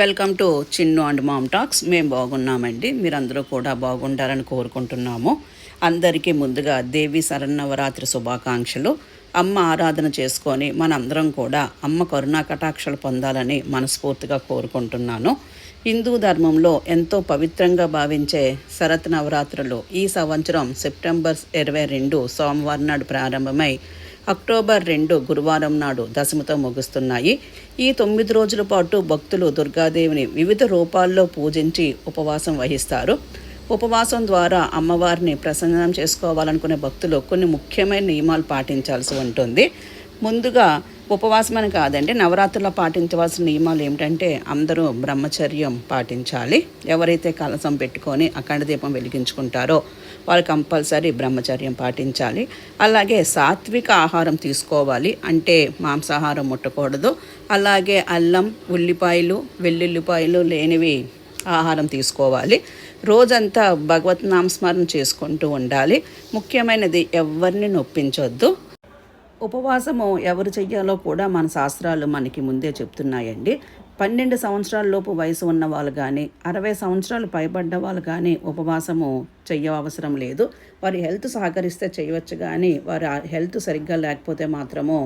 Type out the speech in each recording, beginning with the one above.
Welcome to Chinnu and mom talks. మేము బాగున్నామండి. మీరందరూ కూడా బాగుండాలని కోరుకుంటున్నాము. అందరికీ ముందుగా దేవి శరన్నవరాత్రి శుభాకాంక్షలు. అమ్మ ఆరాధన చేసుకొని మనందరం కూడా అమ్మ కరుణా కటాక్షలు పొందాలని మనస్ఫూర్తిగా కోరుకుంటున్నాను. హిందూ ధర్మంలో ఎంతో పవిత్రంగా భావించే శరత్ నవరాత్రులు ఈ సంవత్సరం సెప్టెంబర్ ఇరవై రెండు సోమవారం నాడు ప్రారంభమై అక్టోబర్ రెండు గురువారం నాడు దశమితో ముగుస్తున్నాయి. ఈ తొమ్మిది రోజుల పాటు భక్తులు దుర్గాదేవిని వివిధ రూపాల్లో పూజించి ఉపవాసం వహిస్తారు. ఉపవాసం ద్వారా అమ్మవారిని ప్రసన్నం చేసుకోవాలనుకునే భక్తులు కొన్ని ముఖ్యమైన నియమాలు పాటించాల్సి ఉంటుంది. ముందుగా ఉపవాసం అని కాదండి నవరాత్రుల్లో పాటించవలసిన నియమాలు ఏమిటంటే అందరూ బ్రహ్మచర్యం పాటించాలి. ఎవరైతే కలసం పెట్టుకొని అఖండ దీపం వెలిగించుకుంటారో వాళ్ళు కంపల్సరీ బ్రహ్మచర్యం పాటించాలి. అలాగే సాత్విక ఆహారం తీసుకోవాలి. అంటే మాంసాహారం ముట్టకూడదు. అలాగే అల్లం ఉల్లిపాయలు వెల్లుల్లిపాయలు లేనివి ఆహారం తీసుకోవాలి. రోజంతా భగవత్ నామస్మరణ చేసుకుంటూ ఉండాలి. ముఖ్యమైనది ఎవరిని నొప్పించొద్దు. ఉపవాసము ఎవరు చెయ్యాలో కూడా మన శాస్త్రాలు మనకి ముందే చెప్తున్నాయండి. పన్నెండు సంవత్సరాల లోపు వయసు ఉన్న వాళ్ళు కానీ అరవై సంవత్సరాలు పైబడ్డ వాళ్ళు కానీ ఉపవాసము చెయ్య అవసరం లేదు. వారి హెల్త్ సహకరిస్తే చేయవచ్చు కానీ వారి హెల్త్ సరిగ్గా లేకపోతే మాత్రము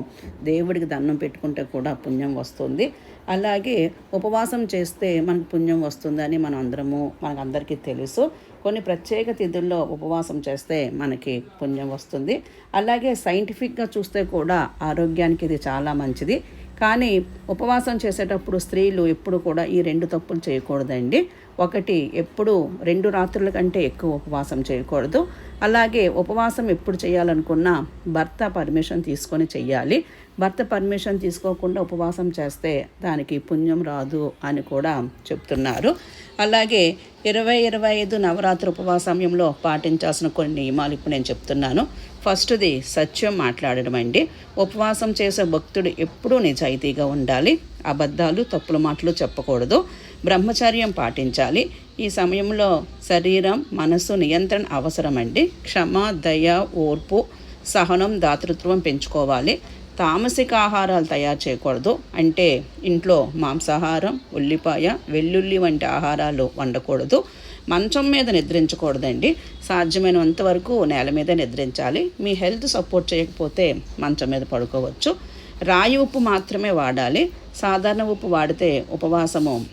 దేవుడికి దండం పెట్టుకుంటే కూడా పుణ్యం వస్తుంది. అలాగే ఉపవాసం చేస్తే మనకు పుణ్యం వస్తుందని మనం అందరము మనకు అందరికీ తెలుసు. కొన్ని ప్రత్యేక తిథుల్లో ఉపవాసం చేస్తే మనకి పుణ్యం వస్తుంది. అలాగే సైంటిఫిక్గా చూస్తే కూడా ఆరోగ్యానికి ఇది చాలా మంచిది. కానీ ఉపవాసం చేసేటప్పుడు స్త్రీలు ఎప్పుడు కూడా ఈ రెండు తప్పులు చేయకూడదండి. ఒకటి ఎప్పుడు రెండు రాత్రుల కంటే ఎక్కువ ఉపవాసం చేయకూడదు. అలాగే ఉపవాసం ఎప్పుడు చేయాలనుకున్నా భర్త పర్మిషన్ తీసుకొని చెయ్యాలి. భర్త పర్మిషన్ తీసుకోకుండా ఉపవాసం చేస్తే దానికి పుణ్యం రాదు అని కూడా చెప్తున్నారు. అలాగే ఇరవై ఇరవై ఐదు నవరాత్రి ఉపవాస సమయంలో పాటించాల్సిన కొన్ని నియమాలు ఇప్పుడు నేను చెప్తున్నాను. ఫస్ట్ది సత్యం మాట్లాడడం అండి. ఉపవాసం చేసే భక్తుడు ఎప్పుడూ నిజాయితీగా ఉండాలి. అబద్ధాలు తప్పుల మాటలు చెప్పకూడదు. బ్రహ్మచర్యం పాటించాలి. ఈ సమయంలో శరీరం మనసు నియంత్రణ అవసరమండి. క్షమ దయ ఓర్పు సహనం దాతృత్వం పెంచుకోవాలి. తామసిక ఆహారాలు తయారు చేయకూడదు. అంటే ఇంట్లో మాంసాహారం ఉల్లిపాయ వెల్లుల్లి వంటి ఆహారాలు వండకూడదు. మంచం మీద నిద్రించకూడదండి. సాధ్యమైనంత వరకు నేల మీద నిద్రించాలి. మీ హెల్త్ సపోర్ట్ చేయకపోతే మంచం మీద పడుకోవచ్చు. రాయి ఉప్పు మాత్రమే వాడాలి. సాధారణ ఉప్పు వాడితే ఉపవాసము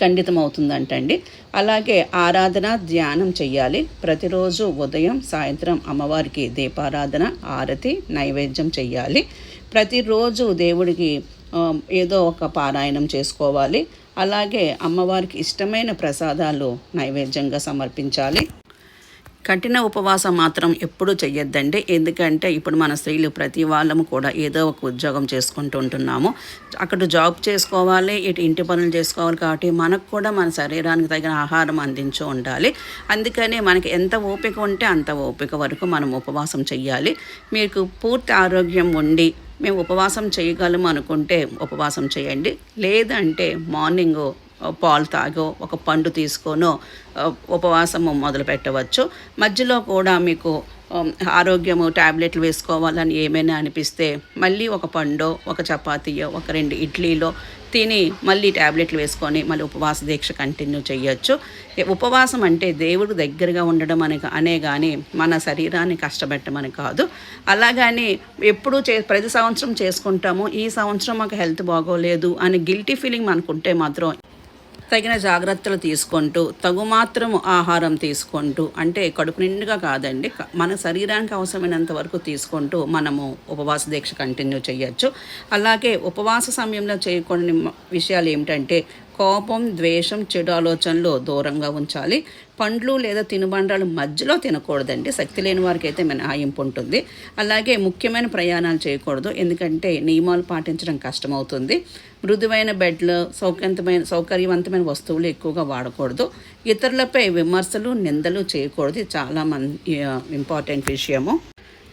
ఖండితం అవుతుందంటండి అలాగే ఆరాధన ధ్యానం చెయ్యాలి. ప్రతిరోజు ఉదయం సాయంత్రం అమ్మవారికి దీపారాధన ఆరతి నైవేద్యం చెయ్యాలి. ప్రతిరోజు దేవుడికి ఏదో ఒక పారాయణం చేసుకోవాలి. అలాగే అమ్మవారికి ఇష్టమైన ప్రసాదాలు నైవేద్యంగా సమర్పించాలి. కఠిన ఉపవాసం మాత్రం ఎప్పుడూ చెయ్యొద్దండి. ఎందుకంటే ఇప్పుడు మన స్త్రీలు ప్రతి వాళ్ళము కూడా ఏదో ఒక ఉద్యోగం చేసుకుంటూ ఉంటున్నాము. అక్కడ జాబ్ చేసుకోవాలి ఇటు ఇంటి పనులు చేసుకోవాలి కాబట్టి మనకు కూడా మన శరీరానికి తగిన ఆహారం అందించు ఉండాలి. అందుకనే మనకి ఎంత ఓపిక ఉంటే అంత ఓపిక వరకు మనం ఉపవాసం చెయ్యాలి. మీకు పూర్తి ఆరోగ్యం ఉండి మేము ఉపవాసం చేయగలం అనుకుంటే ఉపవాసం చేయండి. లేదంటే మార్నింగ్ పాలు తాగో ఒక పండు తీసుకోనో ఉపవాసము మొదలు పెట్టవచ్చు. మధ్యలో కూడా మీకు ఆరోగ్యము ట్యాబ్లెట్లు వేసుకోవాలని ఏమైనా అనిపిస్తే మళ్ళీ ఒక పండో ఒక చపాతీయో ఒక రెండు ఇడ్లీలో తిని మళ్ళీ ట్యాబ్లెట్లు వేసుకొని మళ్ళీ ఉపవాస దీక్ష కంటిన్యూ చేయొచ్చు. ఉపవాసం అంటే దేవుడు దగ్గరగా ఉండడం అని అనే కానీ మన శరీరాన్ని కష్టపెట్టమని కాదు. అలాగని ఎప్పుడు చే ప్రతి సంవత్సరం చేసుకుంటాము. ఈ సంవత్సరం మాకు హెల్త్ బాగోలేదు అని గిల్టీ ఫీలింగ్ మనకుంటే మాత్రం తగిన జాగ్రత్తలు తీసుకుంటూ తగు మాత్రం ఆహారం తీసుకుంటూ అంటే కడుపు నిండుగా కాదండి మన శరీరానికి అవసరమైనంత వరకు తీసుకుంటూ మనము ఉపవాస దీక్ష కంటిన్యూ చేయొచ్చు. అలాగే ఉపవాస సమయంలో చేయకూడని విషయాలు ఏమిటంటే కోపం ద్వేషం చెడు ఆలోచనలు దూరంగా ఉంచాలి. పండ్లు లేదా తినుబండాలు మధ్యలో తినకూడదండి. శక్తి లేని వారికి అయితే మినహాయింపు ఉంటుంది. అలాగే ముఖ్యమైన ప్రయాణాలు చేయకూడదు. ఎందుకంటే నియమాలు పాటించడం కష్టమవుతుంది. మృదువైన బెడ్లు సౌకర్యమైన సౌకర్యవంతమైన వస్తువులు ఎక్కువగా వాడకూడదు. ఇతరులపై విమర్శలు నిందలు చేయకూడదు. చాలా మన్ ఇంపార్టెంట్ విషయము.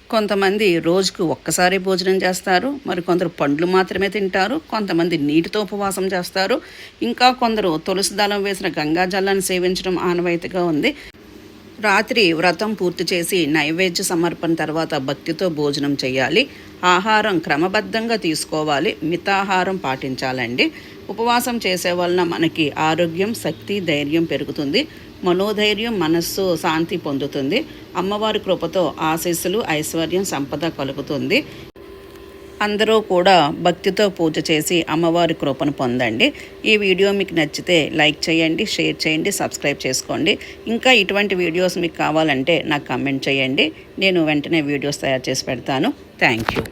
కొంతమంది రోజుకు ఒక్కసారి భోజనం చేస్తారు మరి కొందరు పండ్లు మాత్రమే తింటారు కొంతమంది నీటితో ఉపవాసం చేస్తారు. ఇంకా కొందరు తులసి దళం వేసిన గంగా జలాన్ని సేవించడం ఆనవాయితీగా ఉంది. రాత్రి వ్రతం పూర్తి చేసి నైవేద్య సమర్పణ తర్వాత భక్తితో భోజనం చేయాలి. ఆహారం క్రమబద్ధంగా తీసుకోవాలి. మితాహారం పాటించాలండి. ఉపవాసం చేసే వలన మనకి ఆరోగ్యం శక్తి ధైర్యం పెరుగుతుంది. మనోధైర్యం మనస్సు శాంతి పొందుతుంది. అమ్మవారి కృపతో ఆశీస్సులు ఐశ్వర్యం సంపద కలుగుతుంది. అందరూ కూడా భక్తితో పూజ చేసి అమ్మవారి కృపను పొందండి. ఈ వీడియో మీకు నచ్చితే లైక్ చేయండి షేర్ చేయండి సబ్స్క్రైబ్ చేసుకోండి. ఇంకా ఇటువంటి వీడియోస్ మీకు కావాలంటే నాకు కమెంట్ చేయండి. నేను వెంటనే వీడియోస్ తయారు చేసి పెడతాను. Thank you.